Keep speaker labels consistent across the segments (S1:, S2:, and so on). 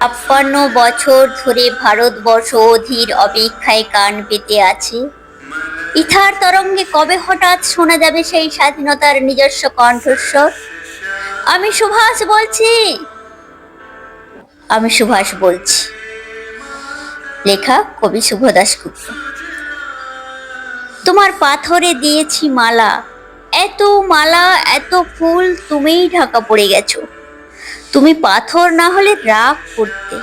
S1: ছাপ্পান্ন বছর ধরে ভারতবর্ষ অধীর অপেক্ষায় কান পেতে আছে। ইথার তরঙ্গে কবে হঠাৎ শোনা যাবে সেই স্বাধীনতার নিজস্ব কণ্ঠস্বর? আমি সুভাষ বলছি। আমি সুভাষ বলছি। লেখা কবি শুভ দাশগুপ্ত তোমার পাথরে দিয়েছি মালা। এত মালা, এত ফুল তুমিই ঢাকা পড়ে গেছো। তুমি পাথর না হলে রাগ করতে।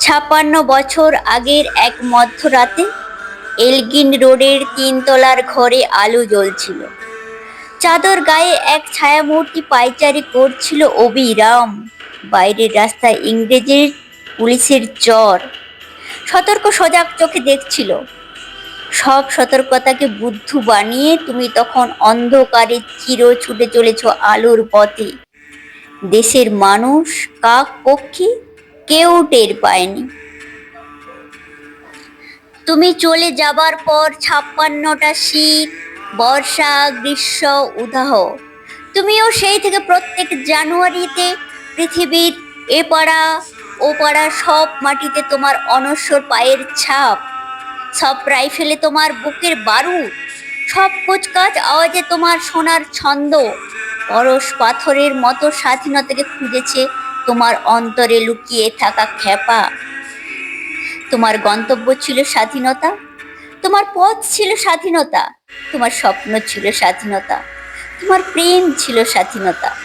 S1: ছাপান্ন বছর আগের এক মধ্যরাতে এলগিন রোডের তিনতলার ঘরে আলো জ্বলছিল। চাদর গায়ে এক ছায়ামূর্তি পাইচারি করছিল অবিরাম। বাইরের রাস্তায় ইংরেজের পুলিশের চর। সতর্ক সজাগ চোখে দেখছিল। সব সতর্কতাকে বুদ্ধু বানিয়ে তুমি তখন অন্ধকারে চির ছুটে চলেছ আলোর পথে। দেশের মানুষ, কাক, পক্ষী কেউ টের পায়নি। তুমি চলে যাবার পর ছাপ্পান্নটা শীত, বর্ষা, গ্রীষ্ম, উদাহ। তুমিও সেই থেকে প্রত্যেক জানুয়ারিতে পৃথিবীর এ পাড়া, ও পাড়া সব মাটিতে তোমার অনশ্বর পায়ের ছাপ। সব রাইফেলে তোমার বুকের বারুদ। সব কুচকাচ আওয়াজে তোমার সোনার ছন্দ। পরশ পাথরের মতো স্বাধীনতাকে খুঁজেছে তোমার অন্তরে লুকিয়ে থাকা খ্যাপা। তোমার গন্তব্য ছিল স্বাধীনতা। তোমার পথ ছিল স্বাধীনতা। তোমার স্বপ্ন ছিল স্বাধীনতা। তোমার প্রেম ছিল স্বাধীনতা।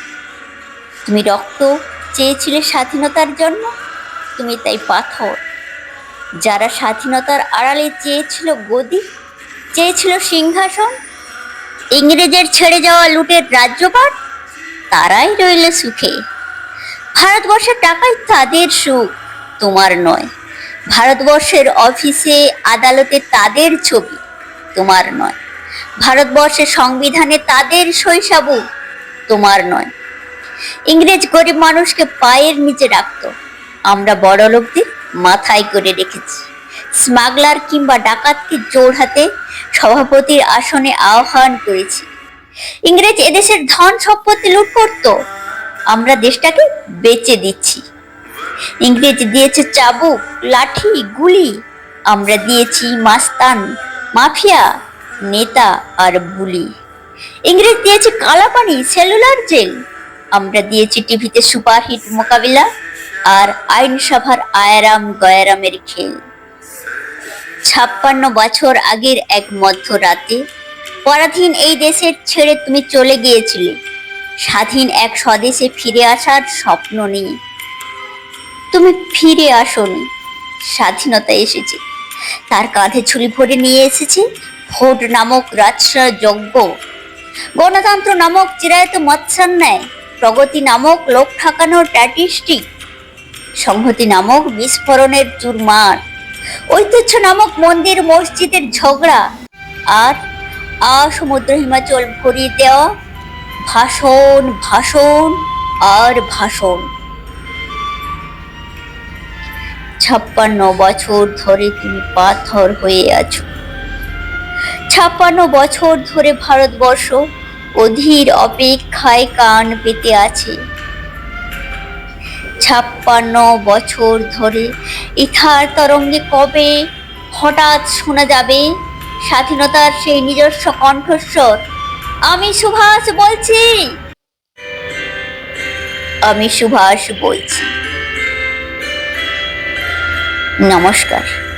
S1: তুমি রক্ত চেয়েছিলে স্বাধীনতার জন্য। তুমি তাই পাথর। যারা স্বাধীনতার আড়ালে চেয়েছিল গদি, চেয়েছিল সিংহাসন ইংরেজের ছেড়ে যাওয়া লুটের রাজ্যপাট তারাই রইল সুখে। ভারতবর্ষের টাকাই তাদের সুখ, তোমার নয়। ভারতবর্ষের অফিসে আদালতে তাদের ছবি, তোমার নয়। ভারতবর্ষের সংবিধানে তাদের শৈশাবু তোমার নয়। ইংরেজ গরিব মানুষকে পায়ের নিচে রাখতো। আমরা বড় লোকদের মাথায় করে রেখেছি। স্মাগলার কিংবা ডাকাতকে জোড়হাতে সভাপতির আসনে আহ্বান করেছি। ইংরেজ এদেশের ধন সম্পত্তি লুট করত। আমরা দেশটাকে বেচে দিচ্ছি। ইংরেজ দিয়েছে চাবুক, লাঠি, গুলি। আমরা দিয়েছি মাস্তান, মাফিয়া, নেতা আর বুলি। ইংরেজ দিয়েছে কালাপানি, সেলুলার জেল। আমরা দিয়েছি টিভিতে সুপারহিট মোকাবিলা আর আইনসভার আয়ারাম গয়ারামের খেল। ছাপ্পান্ন বছর আগের এক মধ্যরাতে। পরাধীন এই দেশের ছেড়ে তুমি চলে গিয়েছিলে। স্বাধীন এক স্বদেশে ফিরে আসার স্বপ্ন নিয়ে তুমি ফিরে আসনি। স্বাধীনতা এসেছে। তার কাঁধে ছুরি ভরে নিয়ে এসেছে ভোট নামক রাজসা যজ্ঞ। গণতন্ত্র নামক চিরায়ত মৎস্যান্যায়, প্রগতি নামক লোক ঠাকানোর ট্যাটিস্টিক সংহতি নামক বিস্ফোরণের চুরমার। ঐতিহ্য নামক মন্দির, মসজিদের ঝগড়া। আর আ সমুদ্র হিমাচল ভরিয়ে দেওয়া। ভাষণ ভাষণ আর ভাষণ। ছাপ্পান্ন বছর ধরে তুমি পাথর হয়ে আছো। ছাপ্পান্ন বছর ধরে ভারতবর্ষ অধীর অপেক্ষায় কান পেতে আছে। ছাপ্পান্ন বছর ধরে ইথার তরঙ্গে কবে হঠাৎ শোনা যাবে? স্বাধীনতার সেই নিজস্ব কণ্ঠস্বর। আমি সুভাষ বলছি। আমি সুভাষ বলছি। নমস্কার।